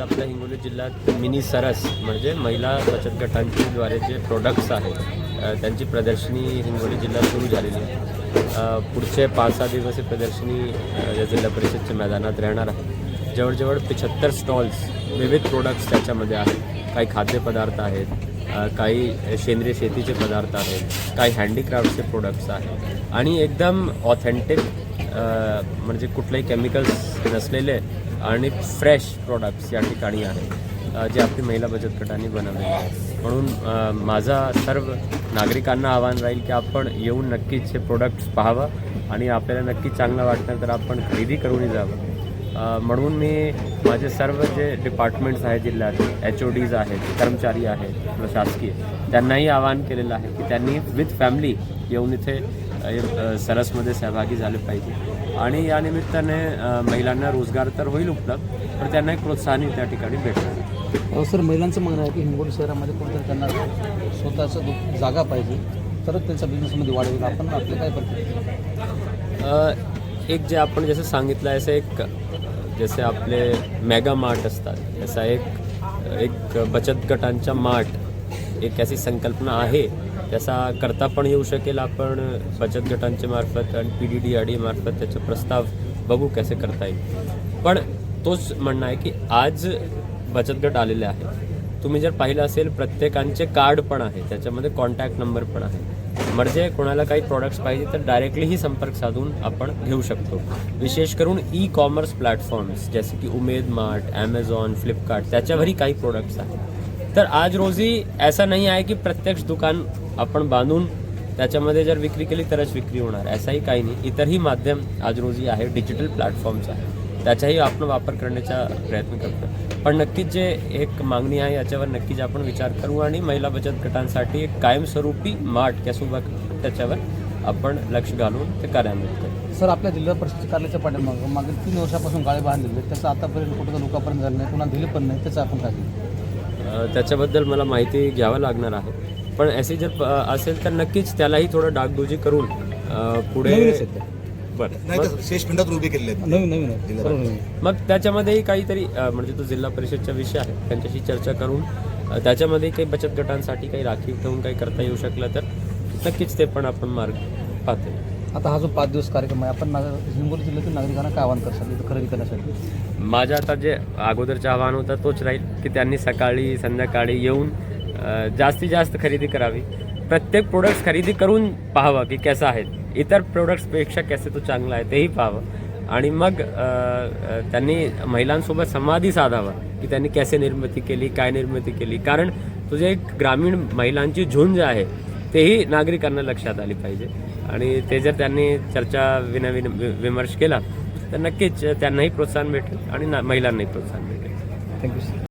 आपल्या हिंगोली जिल्ह्यात मिनी सरस म्हणजे महिला बचत गटांच्याद्वारे जे प्रोडक्ट्स आहेत त्यांची प्रदर्शनी हिंगोली जिल्ह्यात सुरू झालेली आहे. पुढचे पाच सहा दिवस ही प्रदर्शनी या जिल्हा परिषदच्या मैदानात राहणार आहे. जवळजवळ पिछत्तर स्टॉल्स विविध प्रोडक्ट्स त्याच्यामध्ये आहेत. काही खाद्यपदार्थ आहेत काही सेंद्रिय शेतीचे पदार्थ आहेत काही हँडीक्राफ्टचे प्रोडक्ट्स आहेत. आणि एकदम ऑथेंटिक म्हणजे कुठलेही केमिकल्स नसलेले आणि फ्रेश प्रोडक्ट्स या ठिकाणी आहेत जे आपली महिला बचत गटांनी बनवले म्हणून माझा सर्व नागरिकांना आव्हान राहील की आपण येऊन नक्कीच हे प्रोडक्ट्स पाहावं आणि आपल्याला नक्की चांगलं वाटणार तर आपण खरेदी करूनही जावं. म्हणून मी माझे सर्व जे डिपार्टमेंट्स आहेत जिल्ह्यात एच ओ डीज आहेत कर्मचारी आहेत प्रशासकीय त्यांनाही आवाहन केलेलं आहे की त्यांनी विथ फॅमिली येऊन इथे सरसमध्ये सहभागी झाले पाहिजे. आणि या निमित्ताने महिलांना रोजगार तर होईल उपलब्ध पण त्यांना एक प्रोत्साहनही त्या ठिकाणी भेटणार. सर महिलांचं म्हणणं आहे की हिंगोली शहरामध्ये कोणतरी त्यांना स्वतःचं दु- जागा पाहिजे तरच त्यांच्या बिझनेसमध्ये वाढ होईल. आपण आपलं काय करतो एक जे आपण जसं सांगितलं आहे असं एक जसे आपले मेगा मार्ट असतात तसा एक एक बचत गटांच्या मार्ट एक अशी संकल्पना आहे. त्याचा करता पण येऊ शकेल आपण बचत गटांच्या मार्फत आणि P D D R D मार्फत त्याचे प्रस्ताव बघू कसे करता येईल. पण तोच म्हणणं आहे की आज बचत गट आलेले आहेत. तुम्ही जर पाहिलं असेल प्रत्येकांचे कार्ड पण आहे. त्याच्यामध्ये कॉन्टॅक्ट नंबर पण आहे. म्हणजे कोणाला काही प्रॉडक्ट्स पाहिजे तर डायरेक्टलीही संपर्क साधून आपण घेऊ शकतो. विशेष करून ई कॉमर्स प्लॅटफॉर्म्स जसे की उमेद मार्ट ॲमेझॉन फ्लिपकार्ट त्याच्यावरही काही प्रोडक्ट्स आहेत. तर आज रोजी ऐसा नाही आहे की प्रत्यक्ष दुकान आपण बांधून त्याच्यामध्ये जर विक्री केली तरच विक्री होणार. असाही काही नाही. इतरही माध्यम आज रोजी आहे. डिजिटल प्लॅटफॉर्मचा आहे त्याचाही आपण वापर करण्याचा प्रयत्न करतो पण नक्कीच जे एक मागणी आहे याच्यावर नक्कीच आपण विचार करू आणि महिला बचत गटांसाठी एक कायमस्वरूपी मार्ट कॅसुबा त्याच्यावर आपण लक्ष घालून ते कार्यान्वित करू. सर आपल्या जिल्हा परिषद कार्यालयाच्या पाठीमागं मागील तीन वर्षापासून गाळे बांधलेले आहेत. आतापर्यंत कुठं लोकांपर्यंत झालं नाही. पुन्हा दिले पण नाही. त्याचं आपण काय त्याच्याबद्दल मला माहिती घ्यावं लागणार आहे. पण असे जर असेल तर नक्कीच त्यालाही थोडं डागडुजी करून पुढे मग- त्याच्यामध्येही काहीतरी म्हणजे तो जिल्हा परिषदचा विषय आहे. त्यांच्याशी चर्चा करून त्याच्यामध्ये काही बचत गटांसाठी काही राखीव ठेवून काही करता येऊ शकलं तर नक्कीच ते पण आपण मार्ग पाहतो. आता हा जो पाच दिवस कार्यक्रम आहे आपण हिंगोली जिल्ह्यातील नागरिकांना काय आवाहन करशाल इथं खरेदी करण्यासाठी? माझं आता जे अगोदरचं आव्हान होतं तोच राहील की त्यांनी सकाळी संध्याकाळी येऊन जास्तीत जास्त खरेदी करावी. प्रत्येक प्रोडक्ट्स खरेदी करून पाहावं की कसं आहेत इतर प्रोडक्ट्सपेक्षा कसे तो चांगला आहे तेही पाहावं. आणि मग त्यांनी महिलांसोबत संवादही साधावा की त्यांनी कसे निर्मिती केली काय निर्मिती केली. कारण तुझे एक ग्रामीण महिलांची झुंज आहे तेही नागरिकांना लक्षात आली पाहिजे. आणि ते जर त्यांनी चर्चा विनविन विमर्श केला तर नक्कीच त्यांनाही प्रोत्साहन भेटेल आणि महिलांनाही प्रोत्साहन भेटेल. Thank you sir